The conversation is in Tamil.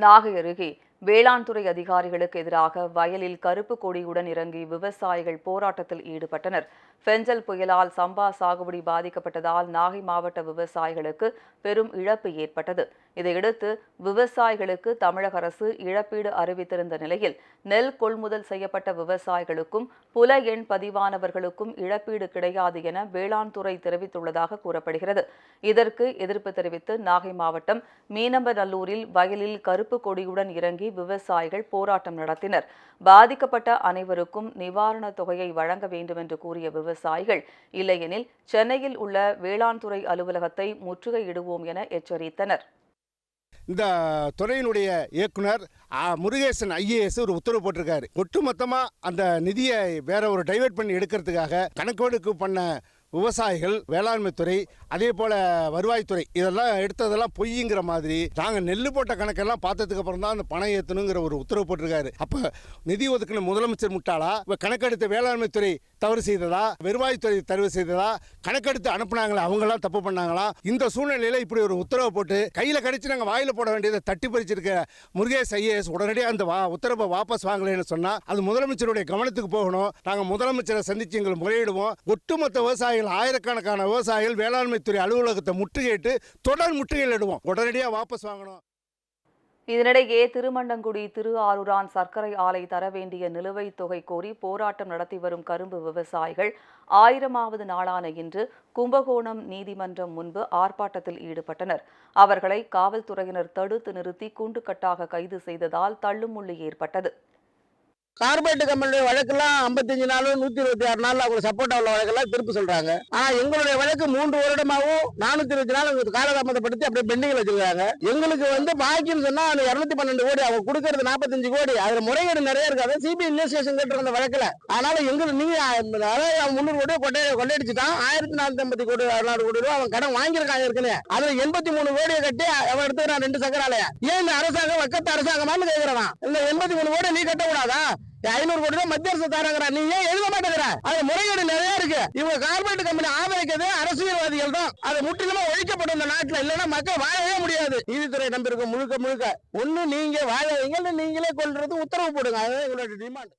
நாகை அருகே வேளாண் துறை அதிகாரிகளுக்கு எதிராக வயலில் கருப்பு கொடியுடன் இறங்கி விவசாயிகள் போராட்டத்தில் ஈடுபட்டனர். பெஞ்சல் புயலால் சம்பா சாகுபடி பாதிக்கப்பட்டதால் நாகை மாவட்ட விவசாயிகளுக்கு பெரும் இழப்பு ஏற்பட்டது. இதையடுத்து விவசாயிகளுக்கு தமிழக அரசு இழப்பீடு அறிவித்திருந்த நிலையில் நெல் கொள்முதல் செய்யப்பட்ட விவசாயிகளுக்கும் புல எண் பதிவானவர்களுக்கும் இழப்பீடு கிடையாது என வேளாண் துறை தெரிவித்துள்ளதாக கூறப்படுகிறது. இதற்கு எதிர்ப்பு தெரிவித்து நாகை மாவட்டம் மீனம்பநல்லூரில் வயலில் கருப்பு கொடியுடன் இறங்கி விவசாயிகள் போராட்டம் நடத்தினர். பாதிக்கப்பட்ட அனைவருக்கும் நிவாரணத் தொகையை வழங்க வேண்டும் என்று கூறிய விவசாயிகள் இல்லையெனில் சென்னையில் உள்ள வேளாண் துறை அலுவலகத்தை முற்றுகையிடுவோம் என எச்சரித்தனர். இந்த துறையினுடைய இயக்குனர் முருகேசன் ஐஏஎஸ் ஒரு உத்தரவு போட்டிருக்காரு. ஒட்டுமொத்தமாக அந்த நிதியை வேற ஒரு டைவெர்ட் பண்ணி எடுக்கிறதுக்காக கணக்கெடுப்பு பண்ண விவசாயிகள் வேளாண்மை துறை அதே போல் வருவாய்த்துறை இதெல்லாம் எடுத்ததெல்லாம் பொய்ங்கிற மாதிரி நாங்கள் நெல் போட்ட கணக்கெல்லாம் பார்த்ததுக்கு அப்புறம் தான் அந்த பணம் ஏற்றணுங்கிற ஒரு உத்தரவு போட்டிருக்காரு. அப்போ நிதி ஒதுக்கின முதலமைச்சர் முட்டாளா? கணக்கெடுத்த வேளாண்மை துறை தவறு செய்ததா? வருவாய்த்துறை தவறு செய்ததா? கணக்கெடுத்து அனுப்புனாங்களா? அவங்களாம் தப்பு பண்ணாங்களா? இந்த சூழ்நிலையில் இப்படி ஒரு உத்தரவை போட்டு கையில் கடிச்சு நாங்கள் வாயில் போட வேண்டியதை தட்டி பறிச்சிருக்க முருகேஷ் ஐஏஎஸ் உடனடியாக அந்த வா உத்தரவை வாபஸ் வாங்கலைன்னு சொன்னால் அது முதலமைச்சருடைய கவனத்துக்கு போகணும். நாங்கள் முதலமைச்சரை சந்திச்சு எங்களை முறையிடுவோம். ஒட்டுமொத்த விவசாயிகள் ஆயிரக்கணக்கான விவசாயிகள் வேளாண்மை துறை அலுவலகத்தை முற்றுகையிட்டு தொடர் முற்றுகையிடுவோம் உடனடியாக வாபஸ் வாங்கணும். இதனிடையே திருமண்டங்குடி திரு ஆரூரான் சர்க்கரை ஆலை தர வேண்டிய நிலுவைத் தொகை கோரி போராட்டம் நடத்தி வரும் கரும்பு விவசாயிகள் ஆயிரமாவது நாளான இன்று கும்பகோணம் நீதிமன்றம் முன்பு ஆர்ப்பாட்டத்தில் ஈடுபட்டனர். அவர்களை காவல்துறையினர் தடுத்து நிறுத்தி கூண்டுக்கட்டாக கைது செய்ததால் தள்ளுமுள்ளு ஏற்பட்டது. கார்பரேட் கம்பெனியுடைய வழக்கெல்லாம் ஐம்பத்தஞ்சு நாளும் நூத்தி இருபத்தி ஆறு நாள் அவங்க சப்போர்ட் உள்ள வழக்கெல்லாம் திருப்பி சொல்றாங்க. ஆனா எங்களுடைய வழக்கு மூன்று வருடமாகவும் நானூத்தி இருபத்தி நாள் அவங்க காலதாமதப்படுத்தி அப்படியே பெண்டிங்ல வச்சிருக்காங்க. எங்களுக்கு வந்து பாக்கின்னு சொன்னா அந்த இருநூத்தி பன்னெண்டு கோடி அவங்க கொடுக்கறது நாற்பத்தஞ்சு கோடி. அதுல முறைகேடு நிறைய இருக்காது சிபிஐ இன்வெஸ்டிகேஷன் கேட்டு அந்த வழக்குல. அதனால எங்களுக்கு நீங்க அதாவது முந்நூறு கோடி கொட்டை கொள்ளையடிச்சுட்டான். ஆயிரத்தி நானூத்தி ஐம்பத்தி கோடி அறுநூறு கோடி ரூபாய் அவன் கடன் வாங்கியிருக்காங்க இருக்குன்னு அதுல எண்பத்தி மூணு கோடியை கட்டி அவன் எடுத்துக்கிறான் ரெண்டு சக்கராலய. ஏன் இந்த அரசாங்கம் வக்கத்து அரசாங்கமான்னு கேக்குறான்? இந்த எண்பத்தி மூணு கோடி நீ கட்டக்கூடாதா? ஐநூறு கோடி ரூபாய் மத்திய அரசு தராங்கிறா நீ ஏன் எழுத மாட்டேங்கிற? அது முறைகேடு நிறைய இருக்கு. இவங்க கார்பரேட் கம்பெனி ஆதரிக்கிறது அரசியல்வாதிகள் தான். அது முற்றிலுமா ஒழிக்கப்படும் இந்த நாட்டுல. இல்லைன்னா மக்கள் வாழவே முடியாது. நீதித்துறை நம்பியிருக்க முழுக்க முழுக்க. ஒண்ணு நீங்க வாழ வைங்க நீங்களே கொள்றது உத்தரவு போடுங்க. அதுதான் எங்களோட டிமாண்ட்